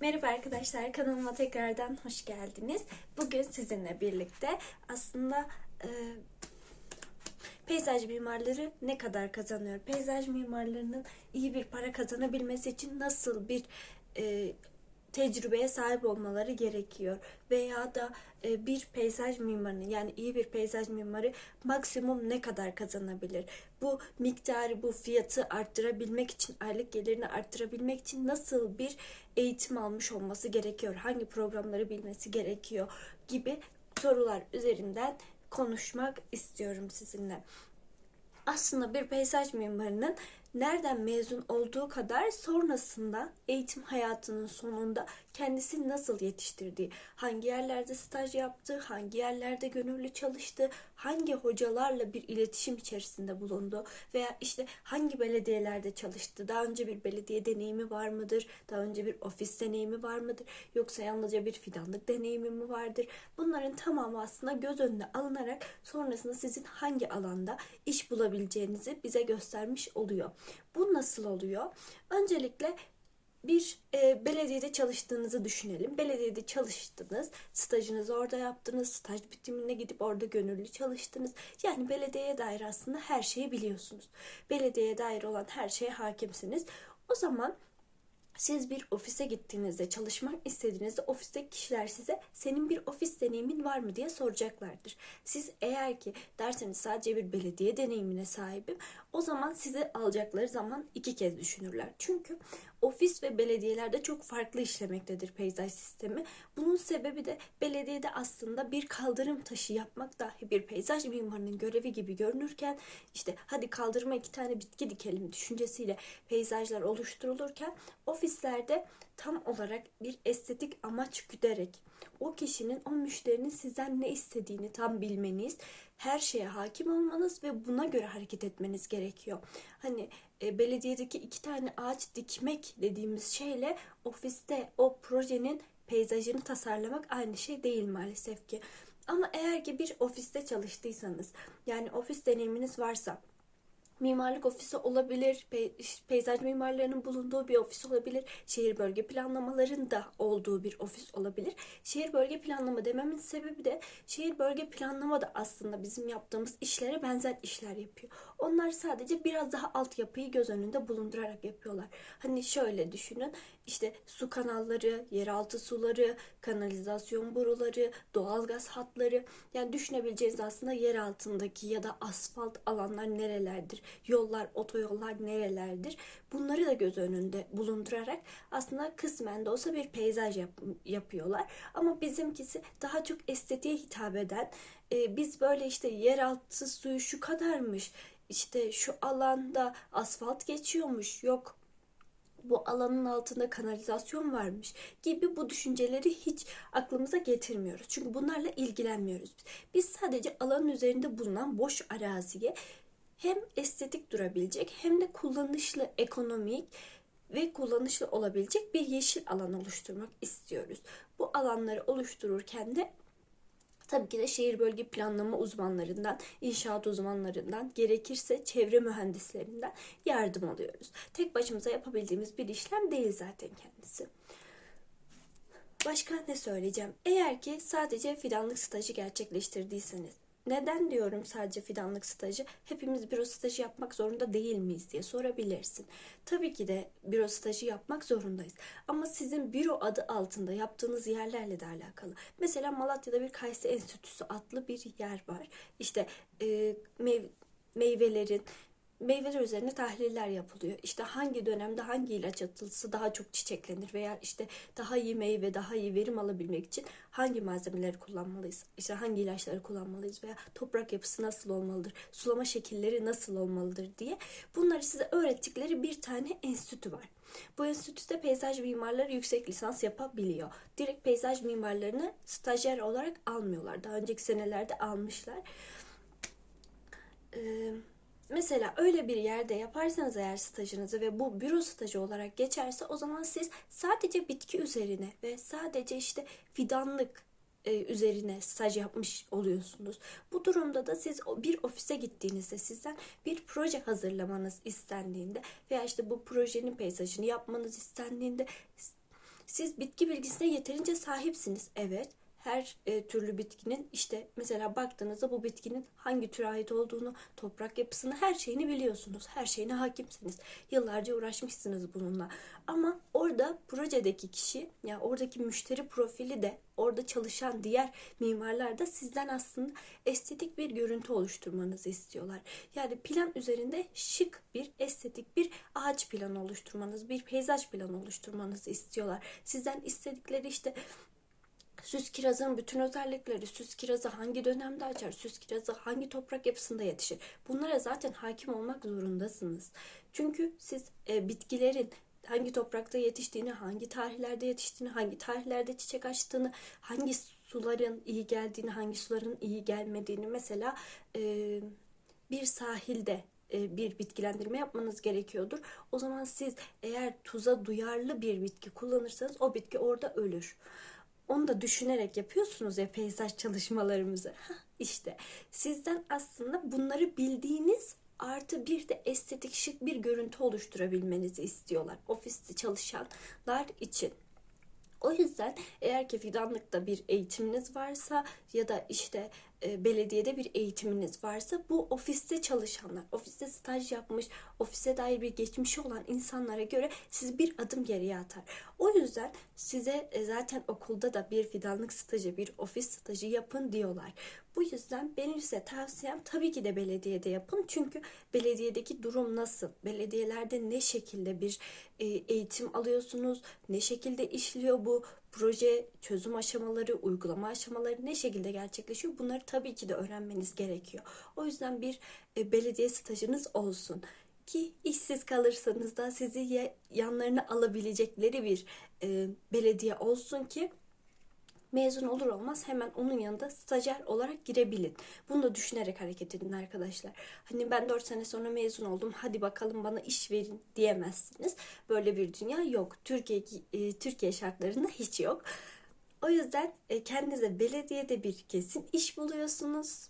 Merhaba arkadaşlar, kanalıma tekrardan hoş geldiniz. Bugün sizinle birlikte aslında e, peyzaj mimarları ne kadar kazanıyor? Peyzaj mimarlarının iyi bir para kazanabilmesi için nasıl bir e, tecrübeye sahip olmaları gerekiyor? Veya da e, bir peyzaj mimarının yani iyi bir peyzaj mimarı maksimum ne kadar kazanabilir? Bu miktarı, bu fiyatı arttırabilmek için, aylık gelirini arttırabilmek için nasıl bir eğitim almış olması gerekiyor? Hangi programları bilmesi gerekiyor? Gibi sorular üzerinden konuşmak istiyorum sizinle. Aslında bir peyzaj mimarının nereden mezun olduğu kadar sonrasında eğitim hayatının sonunda kendisini nasıl yetiştirdiği, hangi yerlerde staj yaptı, hangi yerlerde gönüllü çalıştı, hangi hocalarla bir iletişim içerisinde bulundu veya işte hangi belediyelerde çalıştı, daha önce bir belediye deneyimi var mıdır, daha önce bir ofis deneyimi var mıdır, yoksa yalnızca bir fidanlık deneyimi mi vardır? Bunların tamamı aslında göz önüne alınarak sonrasında sizin hangi alanda iş bulabileceğinizi bize göstermiş oluyor. Bu nasıl oluyor? Öncelikle bir e, belediyede çalıştığınızı düşünelim. Belediyede çalıştınız, stajınızı orada yaptınız, staj bitimine gidip orada gönüllü çalıştınız. Yani belediyeye dair aslında her şeyi biliyorsunuz. Belediyeye dair olan her şeye hakimsiniz. O zaman siz bir ofise gittiğinizde, çalışmak istediğinizde ofisteki kişiler size senin bir ofis deneyimin var mı diye soracaklardır. Siz eğer ki derseniz sadece bir belediye deneyimine sahibim, o zaman sizi alacakları zaman iki kez düşünürler. Çünkü ofis ve belediyelerde çok farklı işlemektedir peyzaj sistemi. Bunun sebebi de belediyede aslında bir kaldırım taşı yapmak dahi bir peyzaj mimarının görevi gibi görünürken işte hadi kaldırıma iki tane bitki dikelim düşüncesiyle peyzajlar oluşturulurken ofislerde tam olarak bir estetik amaç güderek o kişinin, o müşterinin sizden ne istediğini tam bilmeniz, her şeye hakim olmanız ve buna göre hareket etmeniz gerekiyor. Hani e, belediyedeki iki tane ağaç dikmek dediğimiz şeyle ofiste o projenin peyzajını tasarlamak aynı şey değil maalesef ki. Ama eğer ki bir ofiste çalıştıysanız, yani ofis deneyiminiz varsa, mimarlık ofisi olabilir, pe- peyzaj mimarlarının bulunduğu bir ofis olabilir, şehir bölge planlamaların da olduğu bir ofis olabilir. Şehir bölge planlama dememin sebebi de şehir bölge planlama da aslında bizim yaptığımız işlere benzer işler yapıyor. Onlar sadece biraz daha altyapıyı göz önünde bulundurarak yapıyorlar. Hani şöyle düşünün, işte su kanalları, yeraltı suları, kanalizasyon boruları, doğalgaz hatları, yani düşünebileceğiniz aslında yer altındaki ya da asfalt alanlar nerelerdir, yollar, otoyollar nerelerdir? Bunları da göz önünde bulundurarak aslında kısmen de olsa bir peyzaj yap- yapıyorlar. Ama bizimkisi daha çok estetiğe hitap eden, e, biz böyle işte yeraltı suyu şu kadarmış, işte şu alanda asfalt geçiyormuş, yok bu alanın altında kanalizasyon varmış gibi bu düşünceleri hiç aklımıza getirmiyoruz. Çünkü bunlarla ilgilenmiyoruz. Biz sadece alanın üzerinde bulunan boş araziye hem estetik durabilecek hem de kullanışlı, ekonomik ve kullanışlı olabilecek bir yeşil alan oluşturmak istiyoruz. Bu alanları oluştururken de Tabii ki de şehir bölge planlama uzmanlarından, inşaat uzmanlarından, gerekirse çevre mühendislerinden yardım alıyoruz. Tek başımıza yapabildiğimiz bir işlem değil zaten kendisi. Başka ne söyleyeceğim? Eğer ki sadece fidanlık stajı gerçekleştirdiyseniz, neden diyorum sadece fidanlık stajı? Hepimiz büro stajı yapmak zorunda değil miyiz diye sorabilirsin. Tabii ki de büro stajı yapmak zorundayız. Ama sizin büro adı altında yaptığınız yerlerle de alakalı. Mesela Malatya'da bir Kayısı Enstitüsü adlı bir yer var. İşte e, mev- meyvelerin, meyveler üzerine tahliller yapılıyor. İşte hangi dönemde hangi ilaç atılsa daha çok çiçeklenir veya işte daha iyi meyve, daha iyi verim alabilmek için hangi malzemeleri kullanmalıyız? İşte hangi ilaçları kullanmalıyız veya toprak yapısı nasıl olmalıdır? Sulama şekilleri nasıl olmalıdır diye bunları size öğrettikleri bir tane enstitü var. Bu enstitüde peyzaj mimarları yüksek lisans yapabiliyor. Direkt peyzaj mimarlarını stajyer olarak almıyorlar. Daha önceki senelerde almışlar. Ee, Mesela öyle bir yerde yaparsanız eğer stajınızı ve bu büro stajı olarak geçerse o zaman siz sadece bitki üzerine ve sadece işte fidanlık e, üzerine staj yapmış oluyorsunuz. Bu durumda da siz bir ofise gittiğinizde sizden bir proje hazırlamanız istendiğinde veya işte bu projenin peyzajını yapmanız istendiğinde Siz bitki bilgisine yeterince sahipsiniz. Evet. Her e, türlü bitkinin işte mesela baktığınızda bu bitkinin hangi türe ait olduğunu, toprak yapısını, her şeyini biliyorsunuz. Her şeyine hakimsiniz. Yıllarca uğraşmışsınız bununla. Ama orada projedeki kişi, yani oradaki müşteri profili de orada çalışan diğer mimarlar da sizden aslında estetik bir görüntü oluşturmanızı istiyorlar. Yani plan üzerinde şık bir estetik bir ağaç planı oluşturmanız, bir peyzaj planı oluşturmanızı istiyorlar. Sizden istedikleri işte Süs kirazın bütün özellikleri, süs kirazı hangi dönemde açar, süs kirazı hangi toprak yapısında yetişir. Bunlara zaten hakim olmak zorundasınız. Çünkü siz e, bitkilerin hangi toprakta yetiştiğini, hangi tarihlerde yetiştiğini, hangi tarihlerde çiçek açtığını, hangi suların iyi geldiğini, hangi suların iyi gelmediğini mesela e, bir sahilde e, bir bitkilendirme yapmanız gerekiyordur. O zaman siz eğer tuza duyarlı bir bitki kullanırsanız o bitki orada ölür. Onu da düşünerek yapıyorsunuz ya peyzaj çalışmalarımızı. Hah, işte sizden aslında bunları bildiğiniz artı bir de estetik şık bir görüntü oluşturabilmenizi istiyorlar. Ofiste çalışanlar için. O yüzden eğer ki fidanlıkta bir eğitiminiz varsa ya da işte belediyede bir eğitiminiz varsa bu ofiste çalışanlar, ofiste staj yapmış, ofise dair bir geçmişi olan insanlara göre sizi bir adım geriye atar. O yüzden size e, zaten okulda da bir fidanlık stajı, bir ofis stajı yapın diyorlar. Bu yüzden benim size tavsiyem tabii ki de belediyede yapın. Çünkü belediyedeki durum nasıl? Belediyelerde ne şekilde bir e, eğitim alıyorsunuz? Ne şekilde işliyor bu proje çözüm aşamaları, uygulama aşamaları ne şekilde gerçekleşiyor? Bunları tabii ki de öğrenmeniz gerekiyor. O yüzden bir e, belediye stajınız olsun ki işsiz kalırsanız da sizi yanlarına alabilecekleri bir e, belediye olsun ki mezun olur olmaz hemen onun yanında stajyer olarak girebilin. Bunu da düşünerek hareket edin arkadaşlar. Hani ben 4 sene sonra mezun oldum hadi bakalım bana iş verin diyemezsiniz. Böyle bir dünya yok. Türkiye e, Türkiye şartlarında hiç yok. O yüzden e, kendinize belediyede bir kesin iş buluyorsunuz.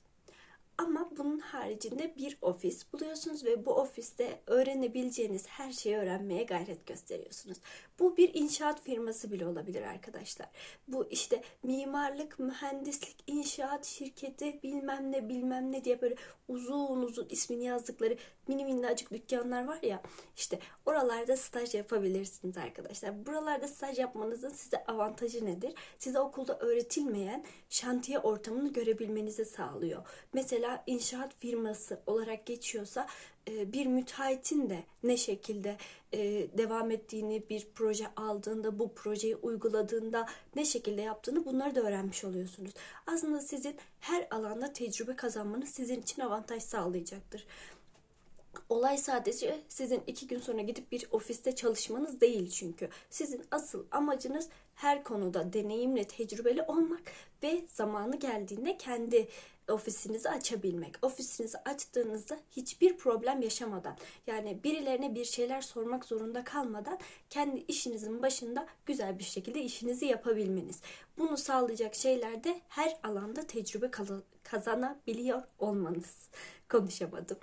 Ama bunun haricinde bir ofis buluyorsunuz ve bu ofiste öğrenebileceğiniz her şeyi öğrenmeye gayret gösteriyorsunuz. Bu bir inşaat firması bile olabilir arkadaşlar. Bu işte mimarlık, mühendislik, inşaat şirketi bilmem ne bilmem ne diye böyle uzun uzun ismini yazdıkları mini minnacık dükkanlar var ya işte oralarda staj yapabilirsiniz arkadaşlar. Buralarda staj yapmanızın size avantajı nedir? Size okulda öğretilmeyen şantiye ortamını görebilmenizi sağlıyor. Mesela inşaat firması olarak geçiyorsa bir müteahhitin de ne şekilde e, devam ettiğini bir proje aldığında bu projeyi uyguladığında ne şekilde yaptığını bunları da öğrenmiş oluyorsunuz. Aslında sizin her alanda tecrübe kazanmanız sizin için avantaj sağlayacaktır. Olay sadece sizin iki gün sonra gidip bir ofiste çalışmanız değil çünkü. Sizin asıl amacınız her konuda deneyimli, tecrübeli olmak ve zamanı geldiğinde kendi ofisinizi açabilmek. Ofisinizi açtığınızda hiçbir problem yaşamadan yani birilerine bir şeyler sormak zorunda kalmadan kendi işinizin başında güzel bir şekilde işinizi yapabilmeniz. Bunu sağlayacak şeyler de her alanda tecrübe kazanabiliyor olmanız. Konuşamadım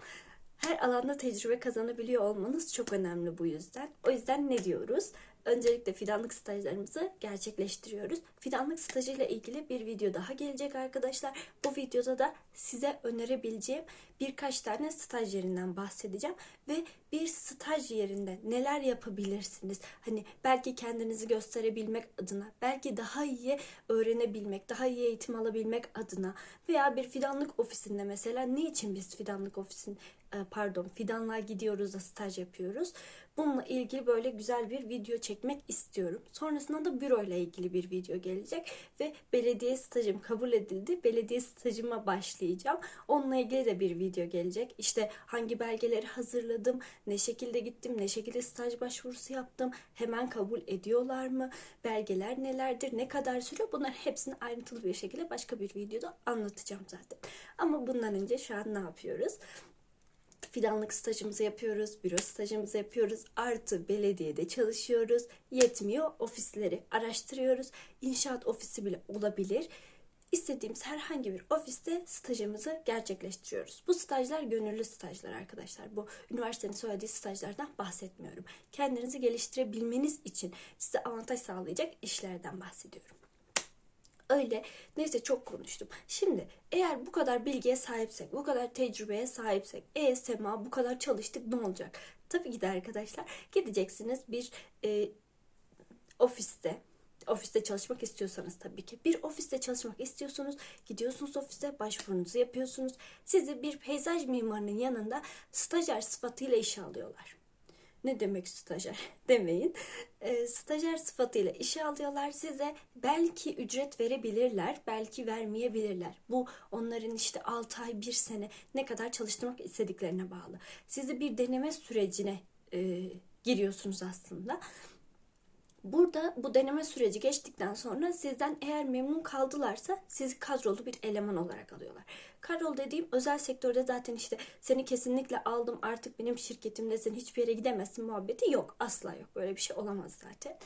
her alanda tecrübe kazanabiliyor olmanız çok önemli bu yüzden. O yüzden ne diyoruz? Öncelikle fidanlık stajlarımızı gerçekleştiriyoruz. Fidanlık stajıyla ilgili bir video daha gelecek arkadaşlar. Bu videoda da size önerebileceğim birkaç tane staj yerinden bahsedeceğim ve bir staj yerinde neler yapabilirsiniz? Hani belki kendinizi gösterebilmek adına, belki daha iyi öğrenebilmek, daha iyi eğitim alabilmek adına veya bir fidanlık ofisinde mesela ne için biz fidanlık ofisin e, pardon fidanlığa gidiyoruz da staj yapıyoruz. Bununla ilgili böyle güzel bir video çekmek istiyorum. Sonrasında da büro ile ilgili bir video gelecek ve belediye stajım kabul edildi. Belediye stajıma başlayacağım. Onunla ilgili de bir video gelecek. İşte hangi belgeleri hazırladım, ne şekilde gittim, ne şekilde staj başvurusu yaptım, hemen kabul ediyorlar mı, belgeler nelerdir, ne kadar sürüyor bunlar hepsini ayrıntılı bir şekilde başka bir videoda anlatacağım zaten. Ama bundan önce şu an ne yapıyoruz? Fidanlık stajımızı yapıyoruz, büro stajımızı yapıyoruz, artı belediyede çalışıyoruz. Yetmiyor ofisleri araştırıyoruz. İnşaat ofisi bile olabilir. istediğimiz herhangi bir ofiste stajımızı gerçekleştiriyoruz. Bu stajlar gönüllü stajlar arkadaşlar. Bu üniversitenin söylediği stajlardan bahsetmiyorum. Kendinizi geliştirebilmeniz için size avantaj sağlayacak işlerden bahsediyorum. Öyle. Neyse çok konuştum. Şimdi eğer bu kadar bilgiye sahipsek, bu kadar tecrübeye sahipsek, e Sema bu kadar çalıştık ne olacak? Tabii ki de arkadaşlar gideceksiniz bir e, ofiste ofiste çalışmak istiyorsanız tabii ki bir ofiste çalışmak istiyorsunuz gidiyorsunuz ofise başvurunuzu yapıyorsunuz sizi bir peyzaj mimarının yanında stajyer sıfatıyla işe alıyorlar ne demek stajyer demeyin. E, stajyer sıfatıyla işe alıyorlar size. Belki ücret verebilirler, belki vermeyebilirler. Bu onların işte 6 ay, 1 sene ne kadar çalıştırmak istediklerine bağlı. Sizi bir deneme sürecine e, giriyorsunuz aslında. Burada bu deneme süreci geçtikten sonra sizden eğer memnun kaldılarsa sizi kadrolu bir eleman olarak alıyorlar. Kadrolu dediğim özel sektörde zaten işte seni kesinlikle aldım artık benim şirketimdesin hiçbir yere gidemezsin muhabbeti yok. Asla yok böyle bir şey olamaz zaten.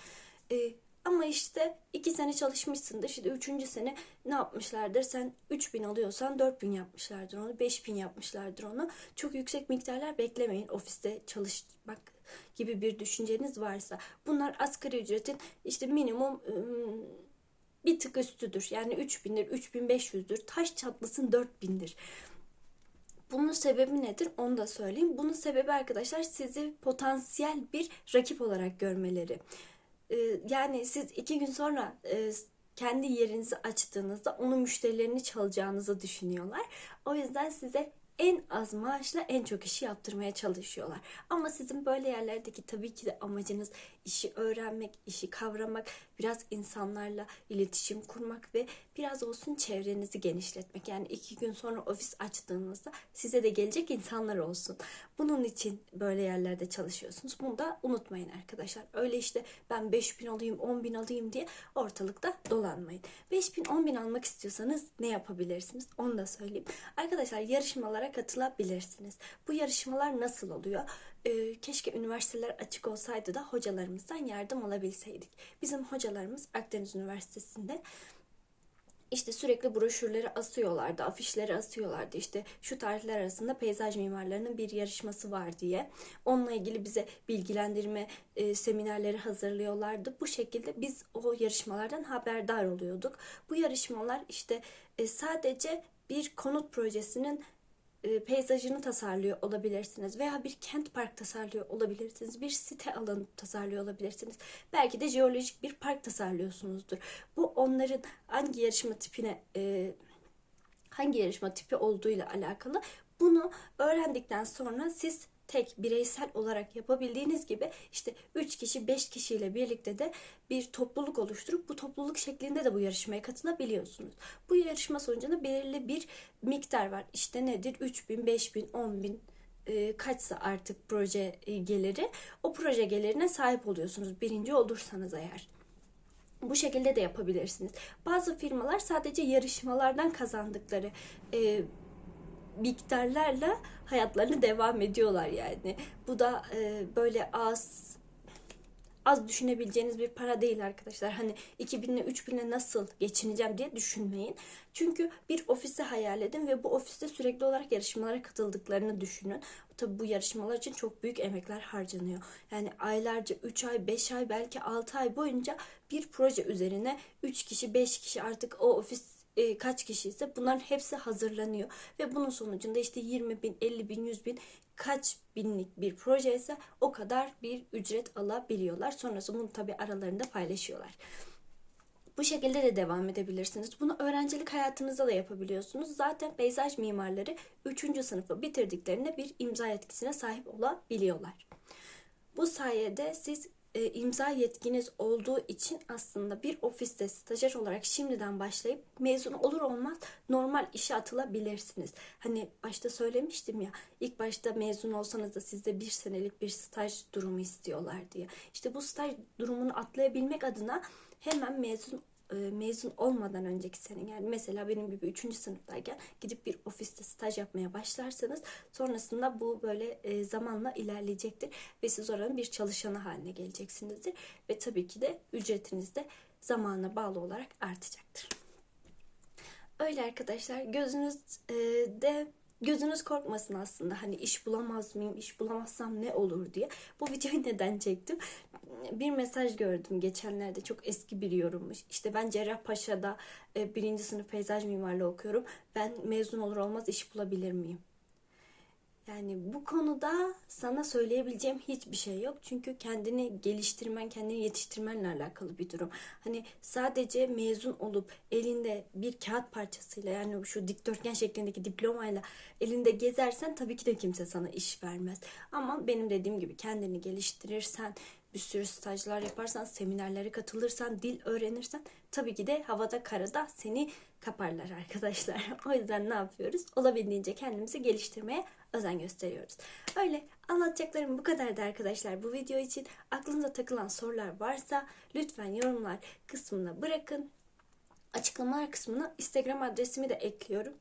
Ee, ama işte iki sene çalışmışsındır. İşte üçüncü sene ne yapmışlardır? Sen 3000 alıyorsan 4000 yapmışlardır onu. 5000 yapmışlardır onu. Çok yüksek miktarlar beklemeyin ofiste çalışmak gibi bir düşünceniz varsa. Bunlar asgari ücretin işte minimum ıı, bir tık üstüdür. Yani 3000'dir, 3500'dür. Taş çatlasın 4000'dir. Bunun sebebi nedir? Onu da söyleyeyim. Bunun sebebi arkadaşlar sizi potansiyel bir rakip olarak görmeleri. Yani siz iki gün sonra e, kendi yerinizi açtığınızda onun müşterilerini çalacağınızı düşünüyorlar. O yüzden size en az maaşla en çok işi yaptırmaya çalışıyorlar. Ama sizin böyle yerlerdeki tabii ki de amacınız işi öğrenmek, işi kavramak, biraz insanlarla iletişim kurmak ve biraz olsun çevrenizi genişletmek. Yani iki gün sonra ofis açtığınızda size de gelecek insanlar olsun. Bunun için böyle yerlerde çalışıyorsunuz. Bunu da unutmayın arkadaşlar. Öyle işte ben 5 bin alayım, 10 bin alayım diye ortalıkta dolanmayın. 5 bin, 10 bin almak istiyorsanız ne yapabilirsiniz? Onu da söyleyeyim. Arkadaşlar yarışmalara katılabilirsiniz. Bu yarışmalar nasıl oluyor? Ee, keşke üniversiteler açık olsaydı da hocalarımızdan yardım alabilseydik. Bizim hocalarımız Akdeniz Üniversitesi'nde işte sürekli broşürleri asıyorlardı, afişleri asıyorlardı. İşte şu tarihler arasında peyzaj mimarlarının bir yarışması var diye. Onunla ilgili bize bilgilendirme e, seminerleri hazırlıyorlardı. Bu şekilde biz o yarışmalardan haberdar oluyorduk. Bu yarışmalar işte e, sadece bir konut projesinin e, peyzajını tasarlıyor olabilirsiniz veya bir kent park tasarlıyor olabilirsiniz. Bir site alanı tasarlıyor olabilirsiniz. Belki de jeolojik bir park tasarlıyorsunuzdur. Bu onların hangi yarışma tipine e, hangi yarışma tipi olduğuyla alakalı. Bunu öğrendikten sonra siz tek bireysel olarak yapabildiğiniz gibi işte 3 kişi 5 kişiyle birlikte de bir topluluk oluşturup bu topluluk şeklinde de bu yarışmaya katılabiliyorsunuz. Bu yarışma sonucunda belirli bir miktar var. İşte nedir? 3000, 5000, 10000 e, kaçsa artık proje e, geliri o proje gelirine sahip oluyorsunuz birinci olursanız eğer. Bu şekilde de yapabilirsiniz. Bazı firmalar sadece yarışmalardan kazandıkları e, miktarlarla hayatlarını devam ediyorlar yani. Bu da e, böyle az az düşünebileceğiniz bir para değil arkadaşlar. Hani 2000 ile 3000 ile nasıl geçineceğim diye düşünmeyin. Çünkü bir ofisi hayal edin ve bu ofiste sürekli olarak yarışmalara katıldıklarını düşünün. Tabi bu yarışmalar için çok büyük emekler harcanıyor. Yani aylarca 3 ay, 5 ay, belki 6 ay boyunca bir proje üzerine 3 kişi, 5 kişi artık o ofis e, kaç kişi ise bunların hepsi hazırlanıyor. Ve bunun sonucunda işte 20 bin, 50 bin, 100 bin kaç binlik bir proje ise o kadar bir ücret alabiliyorlar. Sonrası bunu tabi aralarında paylaşıyorlar. Bu şekilde de devam edebilirsiniz. Bunu öğrencilik hayatınızda da yapabiliyorsunuz. Zaten peyzaj mimarları 3. sınıfı bitirdiklerinde bir imza yetkisine sahip olabiliyorlar. Bu sayede siz e, imza yetkiniz olduğu için aslında bir ofiste stajyer olarak şimdiden başlayıp mezun olur olmaz normal işe atılabilirsiniz. Hani başta söylemiştim ya ilk başta mezun olsanız da sizde bir senelik bir staj durumu istiyorlar diye. İşte bu staj durumunu atlayabilmek adına hemen mezun e, mezun olmadan önceki sene yani mesela benim gibi 3. sınıftayken gidip bir ofiste staj yapmaya başlarsanız sonrasında bu böyle e, zamanla ilerleyecektir ve siz oranın bir çalışanı haline geleceksinizdir ve tabii ki de ücretiniz de zamana bağlı olarak artacaktır. Öyle arkadaşlar gözünüz e, de gözünüz korkmasın aslında. Hani iş bulamaz mıyım iş bulamazsam ne olur diye. Bu videoyu neden çektim? Bir mesaj gördüm geçenlerde. Çok eski bir yorummuş. İşte ben Cerrahpaşa'da e, birinci sınıf peyzaj mimarlığı okuyorum. Ben mezun olur olmaz iş bulabilir miyim yani bu konuda sana söyleyebileceğim hiçbir şey yok. Çünkü kendini geliştirmen, kendini yetiştirmenle alakalı bir durum. Hani sadece mezun olup elinde bir kağıt parçasıyla yani şu dikdörtgen şeklindeki diplomayla elinde gezersen tabii ki de kimse sana iş vermez. Ama benim dediğim gibi kendini geliştirirsen, bir sürü stajlar yaparsan, seminerlere katılırsan, dil öğrenirsen tabii ki de havada karada seni kaparlar arkadaşlar. O yüzden ne yapıyoruz? Olabildiğince kendimizi geliştirmeye özen gösteriyoruz. Öyle anlatacaklarım bu kadardı arkadaşlar bu video için. Aklınıza takılan sorular varsa lütfen yorumlar kısmına bırakın. Açıklamalar kısmına Instagram adresimi de ekliyorum.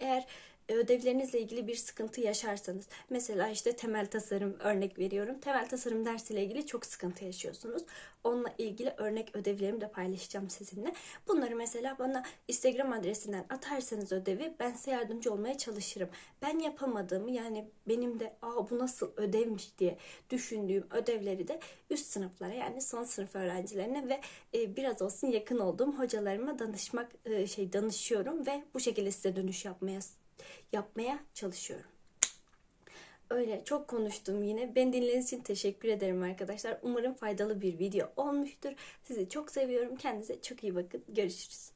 Eğer ödevlerinizle ilgili bir sıkıntı yaşarsanız mesela işte temel tasarım örnek veriyorum. Temel tasarım dersiyle ilgili çok sıkıntı yaşıyorsunuz. Onunla ilgili örnek ödevlerimi de paylaşacağım sizinle. Bunları mesela bana Instagram adresinden atarsanız ödevi ben size yardımcı olmaya çalışırım. Ben yapamadığımı yani benim de Aa, bu nasıl ödevmiş diye düşündüğüm ödevleri de üst sınıflara yani son sınıf öğrencilerine ve e, biraz olsun yakın olduğum hocalarıma danışmak e, şey danışıyorum ve bu şekilde size dönüş yapmaya yapmaya çalışıyorum. Öyle çok konuştum yine. Ben dinlediğiniz için teşekkür ederim arkadaşlar. Umarım faydalı bir video olmuştur. Sizi çok seviyorum. Kendinize çok iyi bakın. Görüşürüz.